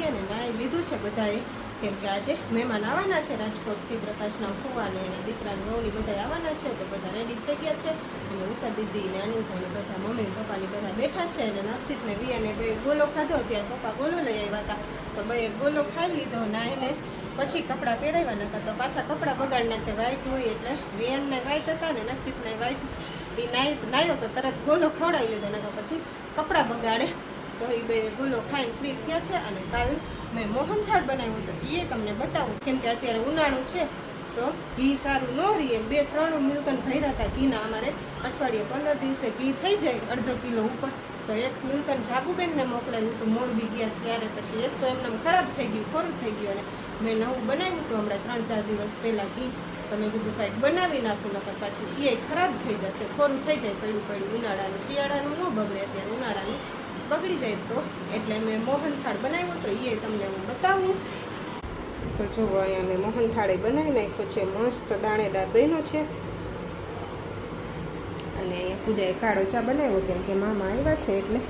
ગયા ને નાહી લીધું છે બધાએ. કેમ કે આજે મહેમાન આવવાના છે, રાજકોટથી પ્રકાશના ફુવાને એના દીકરાને વહુની બધા આવવાના છે, તો બધા રેડી થઈ ગયા છે. અને ઉષા દીદી ને અનિલભાઈને બધા, મમ્મી પપ્પાની બધા બેઠા છે અને નક્ષિતને વિયાને બે ગોલો ખાધો ત્યારે પપ્પા ગોલો લઈ આવ્યા હતા. તો બે ગોલો ખાઈ લીધો નાહીને પછી કપડાં પહેરાવ્યા નતા તો પાછા કપડાં બગાડ નાખે વ્હાઈટ હોય એટલે વિયાનને વ્હાઈટ હતા ને નક્ષિતને વ્હાઈટ એ નાય નાયો તો તરત ગોલો ખવડાવી લીધો નતો પછી કપડાં બગાડે. તો એ બે ગુલો ખાઈને ફ્રી થયા છે અને કાલ મેં મોહનથાળ બનાવ્યું તો એ તમને બતાવું. કેમ કે અત્યારે ઉનાળો છે, તો ઘી સારું ન રહીએ બે ત્રણ મિલ્કન ભર્યા હતા ઘીના. અમારે અઠવાડિયે પંદર દિવસે ઘી થઈ જાય અડધો કિલો ઉપર. તો એક મિલ્કન જાગુબેનને મોકલાવ્યું હતું. મોરબી ગયા ત્યારે પછી એક તો એમને ખરાબ થઈ ગયું, ખોરું થઈ ગયું. અને મેં નવું બનાવ્યું હતું હમણાં ત્રણ ચાર દિવસ પહેલાં ઘી. તો મેં કીધું કાંઈક બનાવી નાખું, નકર પાછું એ ખરાબ થઈ જશે. ખોરું થઈ જાય પડ્યું પડ્યું ઉનાળાનું, શિયાળાનું ન બગડે અત્યારે ઉનાળાનું. બગડી જાય તો? એટલે મેં મોહનથાળ બનાવ્યો તો એ તમને હું બતાવું. તો જુઓ અહીંયા મેં મોહનથાળે બનાવી નાખ્યો છે, મસ્ત દાણેદાર બન્યો છે. અને અહીંયા પૂજાએ કાળો ચા બનાવ્યો, કેમ કે મામા આવ્યા છે એટલે.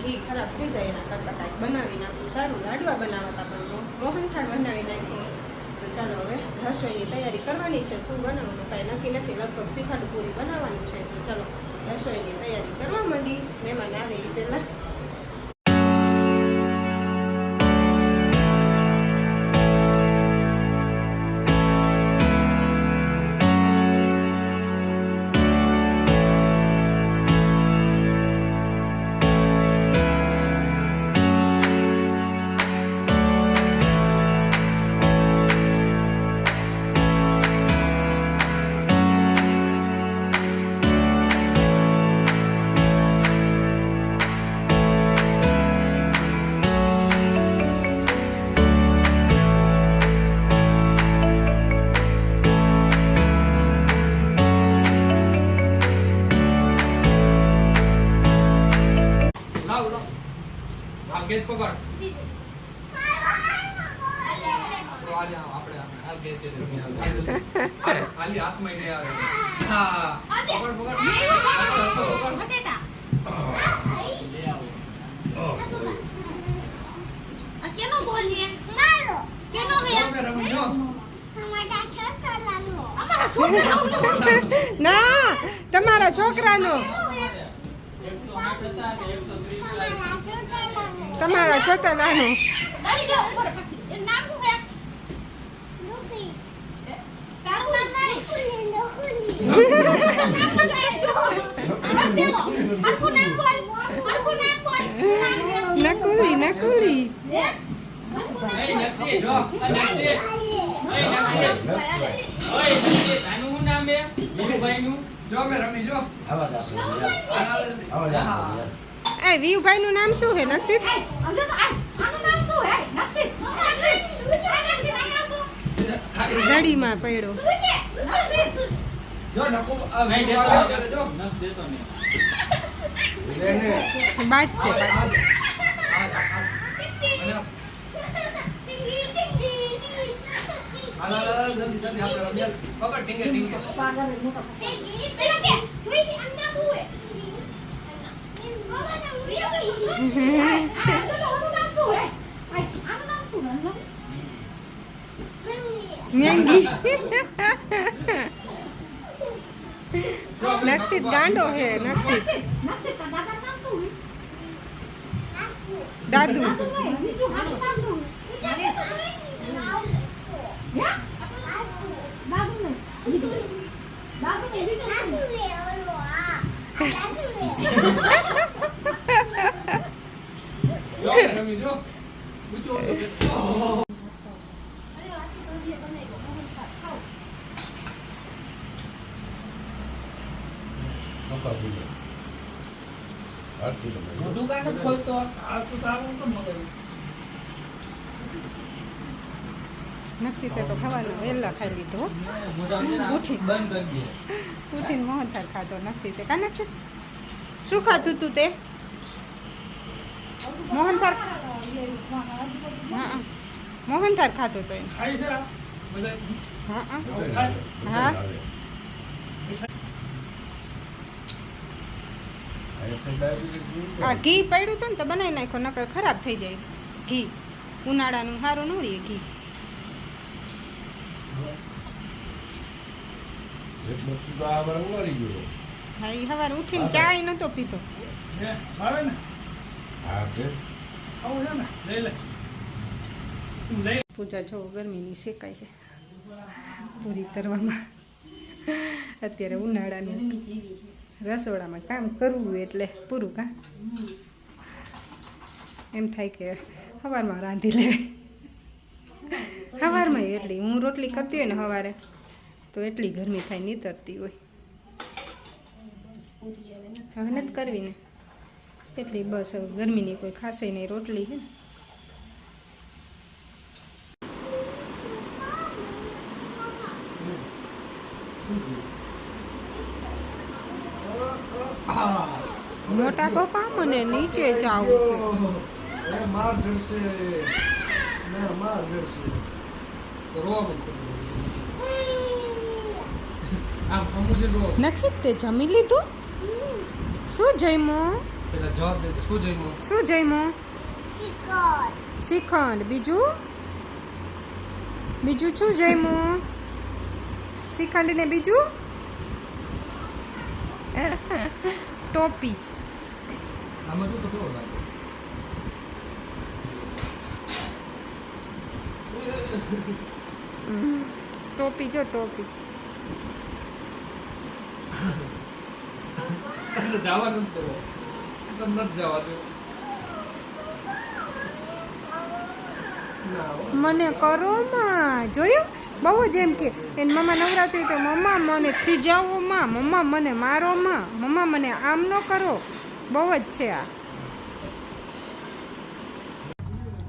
ઘી ખરાબ થઈ જાય એના કરતાં કાંઈક બનાવી નાખું. સારું લાડવા બનાવતા પણ મોહનથાળ બનાવી નાખ્યો. ચાલો હવે રસોઈની તૈયારી કરવાની છે, શું બનાવવાનું કાંઈ નક્કી નથી, લગભગ શીખાડું પૂરી બનાવવાનું છે, તો ચાલો રસોઈની તૈયારી કરવા માંડી. મહેમાન આવે એ પહેલાં. લે પકડ. કેનો બોલીએ કેનો હે? ના તમારા છોકરાનો. 108 હતા કે 130 તમારા છોકરાનો નાનું. જો ઉપર પછી એ નામ શું હે તારું નામ નહીં નામ બતાડે જો નામ દેવો આખું નામ બોલ આખું નામ બોલ નામ દે. નકુલી નકુલી જો મે રમી જો એ વીવભાઈ નું નામ શું છે નક્ષિત એ, સમજો તો આ આનું નામ શું હે? નક્ષિત નક્ષિત આ નક્ષિત આ નામ તો ગાડીમાં પડ્યો બાદ જો નકો આ દેતો જો નક્ષ દેતો ને. બાજ છે પકડ ટીંગે ટીંગે. મેંગી જો આપણે નક્ષિત ગાંડો હે નક્ષિત દાદુ જો રમી જો ઊંચો ઊંચો બેસો દુકાન ખોલતો આ તો તારું કેમ મગાવ્યું નક્ષિતે તો ખાવાનું વહેલા ખાઈ લીધું. ઉઠી. ઉઠીને મોહનથાળ ખાધો નક્ષિતે કા નક્ષી શું ખાધું તું તે? મોહનથાળ હા મોહનથાળ ખાતો તો એને હા હા. આ ઘી પડ્યું હતું ને તો બનાવી નાખો નકર ખરાબ થઈ જાય. ઘી. ઉનાળાનું સારું ન રહીએ ઘી. હા એ સવારે ઉઠીને ચા નતો પીતો આવું ને? પૂજા જો ગરમીની શેકાય છે. પૂરી કરવામાં. અત્યારે ઉનાળાનું રસોડામાં કામ કરવું એટલે પૂરું કા એમ થાય કે સવારમાં રાંધી લે. સવારમાં એટલી હું રોટલી કરતી હોય ને સવારે, તો એટલી ગરમી થાય, નીતરતી હોય. હવે નથી કરવી ને. એટલી બસ હવે ગરમીની કોઈ ખાસે નહીં રોટલી હે મોટા પપ્પા મને નીચે જવું છે. માર જડશે. ના માર જડશે. નક્ષિત તે જમી લીધું? શું જમ્યું? પેલા જવાબ દે. શું જમ્યું? શું જમ્યું? શ્રીખંડ બીજું? બીજું શું જમ્યું? શ્રીખંડ ને બીજું? ટોપી. આમાં તો કેવો લાગે છે? ટોપી જો ટોપી. જવાનું જ મને કરો માં. જોયું? બહુ જ એમ કે, એને મમ્મા નવરાત્રી તો મમ્મા મને ખીજાવો માં. મમ્મા મને મારો માં. મમ્મા મને આમ ન કરો. બહુ જ છે આ.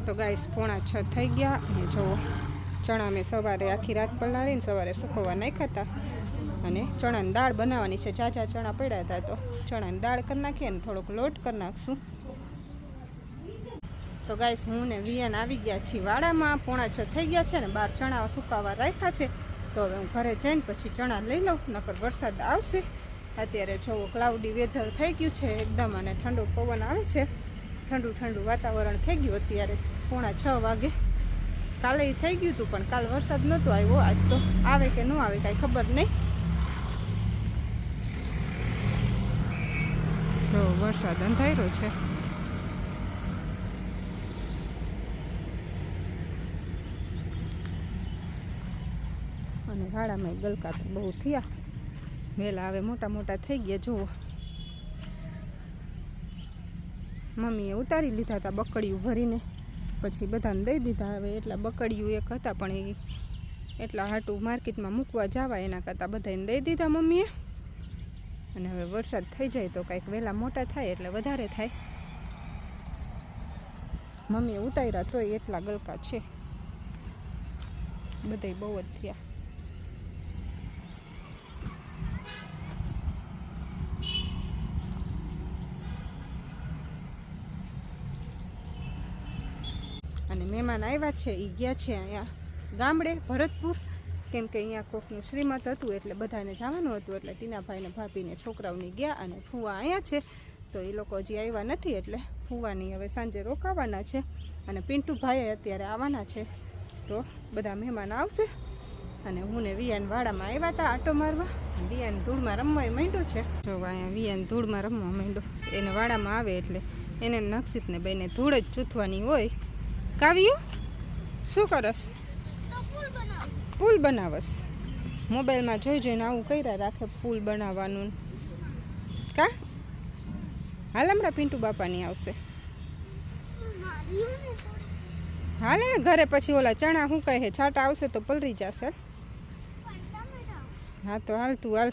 તો ગાઈસ પોણા છ થઈ ગયા. અને જુઓ ચણા મેં સવારે આખી રાત પલાળીને સવારે સૂકવવા નાખ્યા હતા. અને ચણાની દાળ બનાવવાની છે. ઝાઝા ચણા પડ્યા હતા તો ચણાની દાળ કરી નાખીએ અને થોડોક લોટ કરી નાખશું. તો ગાઈસ, હું ને વિયાન આવી ગયા છીએ વાડામાં. પોણા છ થઈ ગયા છે ને બાર ચણા સુકાવા રાખ્યા છે. તો હવે હું ઘરે જઈને પછી ચણા લઈ લઉં, નકર વરસાદ આવશે. અત્યારે જો ક્લાઉડી વેધર થઈ ગયું છે, એકદમ અને ઠંડુ પવન આવે છે. ઠંડુ ઠંડુ વાતાવરણ થઈ ગયું અત્યારે પોણા છ વાગે. કાલે થઈ ગયું હતું, પણ કાલ વરસાદ નહોતો આવ્યો. આજ તો આવે કે ન આવે કાંઈ ખબર નહીં. જો વરસાદ અંધાર્યો છે. અને વાડામાં ગલકા તો બહુ થયા. વહેલા હવે મોટા મોટા થઈ ગયા, જુઓ. મમ્મીએ ઉતારી લીધા હતા બકડીયું ભરીને. પછી બધાને દઈ દીધા. હવે એટલા બકડીયું એક હતા, પણ એ એટલા હાટું માર્કેટમાં મૂકવા જવા એના કરતાં બધાને દઈ દીધા મમ્મીએ. અને હવે વરસાદ થઈ જાય તો કાંઈક વહેલા મોટા થાય એટલે વધારે થાય. મમ્મીએ ઉતાર્યા તોય એટલા ગલકા છે. બધાય બહુ જ થયા. અને મહેમાન આવ્યા છે એ ગયા છે અહીંયા ગામડે, ભરતપુર કેમ કે અહીંયા કોકનું શ્રીમત હતું એટલે બધાને જવાનું હતું એટલે ટીનાભાઈને ભાભીને છોકરાઓની ગયા અને ફૂવા અહીંયા છે. તો એ લોકો હજી આવ્યા નથી એટલે ફૂવાની હવે સાંજે રોકાવાના છે અને પિન્ટુભાઈ અત્યારે આવવાના છે. તો બધા મહેમાન આવશે અને હું ને વિયાન વાડામાં આવ્યા હતા આટો મારવા. વિયાન ધૂળમાં રમવાય માંડ્યો છે. જો અહીંયા વિયાન ધૂળમાં રમવા માંડ્યો. એને વાડામાં આવે એટલે એને નક્ષિતને બેને ધૂળ જ ચૂથવાની હોય. કાવ્યું, શું બનાવ પુલ બનાવસ. મોબાઈલમાં જોઈ જોઈને આવું કર્યા રાખે પુલ બનાવવાનું. કા? હાલ હમણાં પિન્ટુ બાપાની આવશે. હાલે, ઘરે પછી ઓલા ચણા શું કહે છાટા આવશે તો પલરી જશે. હા તો હાલ તું હાલ.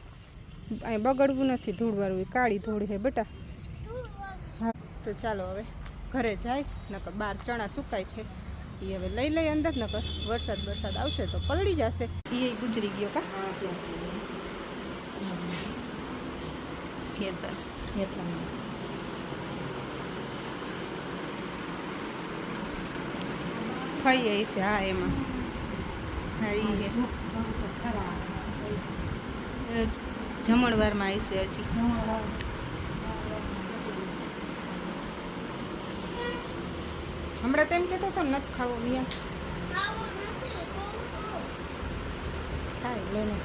અહીં બગડવું નથી, ધૂળવાળું કાળી ધૂળ છે બેટા. હા, તો ચાલો હવે ઘરે જાય, નકર બાર ચણા સુકાય છે. એ હવે લઈ લઈ અંદર નકર વરસાદ વરસાદ આવશે તો પલળી જશે. એ ગુજરી ગયો કા? ખેતર. ફઈ છે હા એમાં. હા ઈ હે એ જમણવારમાં આવશે હજી. હમણાં તો એમ કહેતો હતો, નથી ખાવો વિયા. ખાય લે લે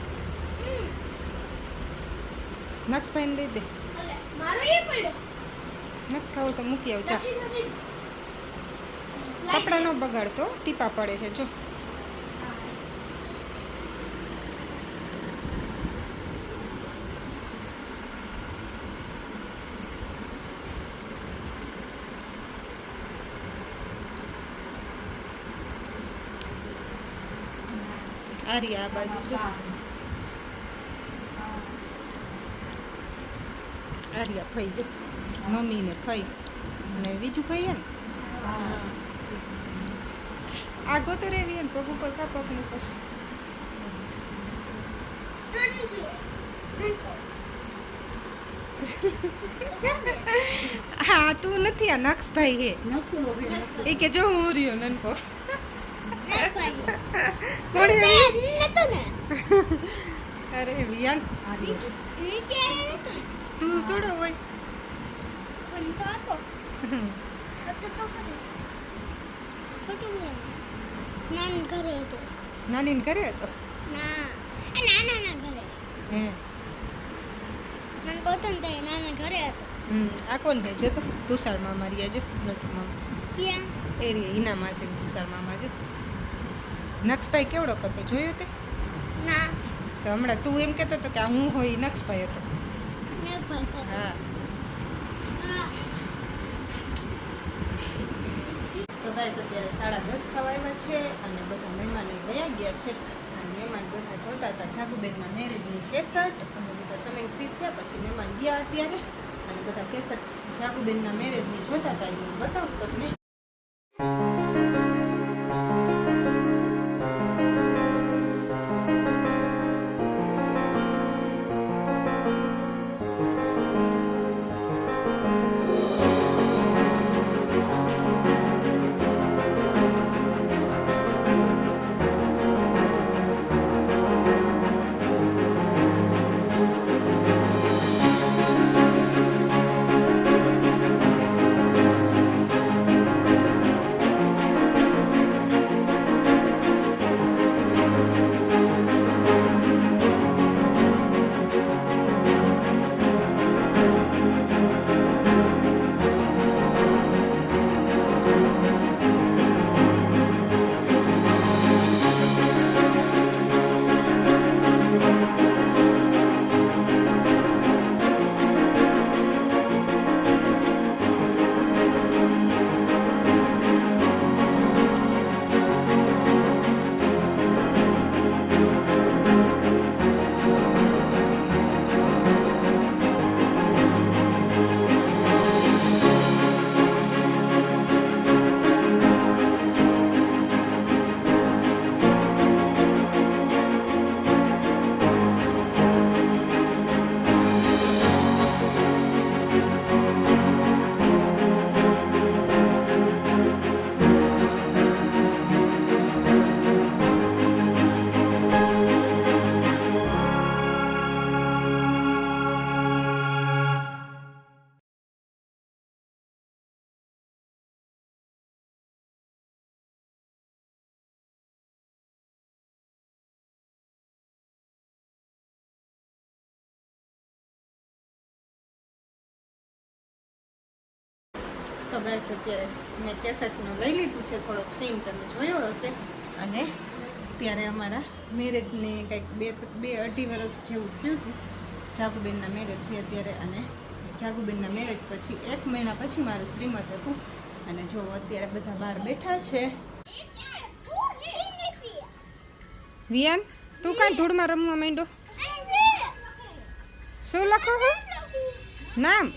પડ્યો નથી ખાવું તો મૂકી આવ ચા નથી નથી નો બગાડતો ટીપા પડે છે, જો. આરી આ બાજુ જો. આર્યા ફઈ જો. મમ્મી ને ફઈ. અને બીજું ફઈ હે. ને આગો તો રેવી એમ પગ ઉપર કા પગ મૂકસ હા તું નથી આ નક્ષભાઈ હે. એ કે જો હું રહ્યો નનકો કોણ હે અરે વિયાન તું થોડો હોય નાની ઘરે હતો નાની ઘરે કરે તો ના એ નાના ના ઘરે હે મને કહતો ને તે નાના ઘરે હતો હમ આ કોણ જો તો તુષાર મામા રહ્યા જો નથી મામા ક્યાં એ રે હિના માસી તુષાર મામા જો નક્ષભાઈ કેવડો હતો? જોયું તે? ના. તો હમણાં તું એમ કહેતો હતો કે આ હું હોય નક્ષભાઈ હતો. હા. તો ગાઈસ અત્યારે સાડા દસ થવા આવ્યા છે અને બધા મહેમાન ગયા ગયા છે. અને મહેમાન બધા જોતા હતા જાગુબેનના મેરેજની કેસટ અને બધા જમીન ફ્રી થયા પછી મહેમાન ગયા અત્યારે. અને બધા કેસટ જાગુબેનના મેરેજની જોતા હતા એ બતાવું તમને. તો બસ અત્યારે મેં કેસેટનું લઈ લીધું છે થોડોક સીન તમે જોયો હશે. અને ત્યારે અમારા મેરેજને કંઈક બે બે અઢી વર્ષ જેવું થયું હતું. જાગુબેનના મેરેજથી અત્યારે અને જાગુબેનના મેરેજ પછી એક મહિના પછી મારું શ્રીમત હતું. અને જો અત્યારે બધા બહાર બેઠા છે. વિયાન તું કાં ધૂળમાં રમવા માંડો શું લખો હું? નામ?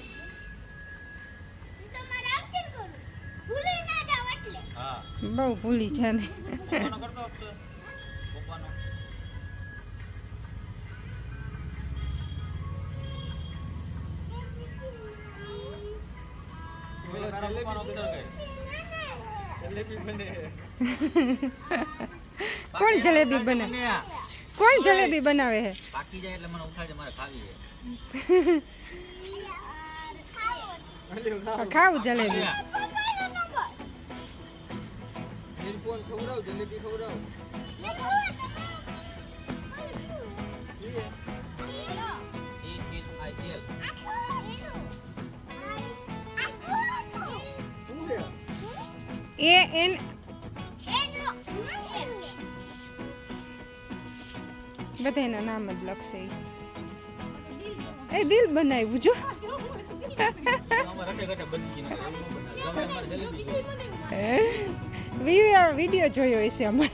બહુ ભૂલી છે ને. કોણ જલેબી બને? બને કોણ જલેબી બનાવે છે પાકી જાય એટલે મને ઉઠાડે મારે ખાવી છે ખાવું જલેબી. ફોન ખવડાવ જલેબી ખવડાવ? એ એન બધાના નામ જ લખશે. એ દિલ બનાવ્યું જો. અમારે જોઈએ. વીડિયો જોયો હશે અમારો.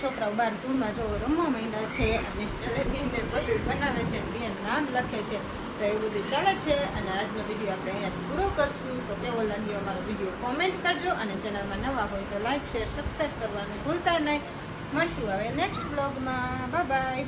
છોકરાઓ બાર ધૂળમાં જો રમવા માંડ્યા છે અને જલેબી ને બધું બનાવે છે બે નામ લખે છે. તો એ બધું ચાલે છે અને આજનો વીડિયો આપણે અહીંયા પૂરો કરશું. તો તેવો લાગ્યો અમારો વીડિયો કોમેન્ટ કરજો અને ચેનલમાં નવા હોય તો લાઈક શેર સબસ્ક્રાઈબ કરવાનું ભૂલતા નહીં. મળશું હવે નેક્સ્ટ બ્લોગમાં બાય બાય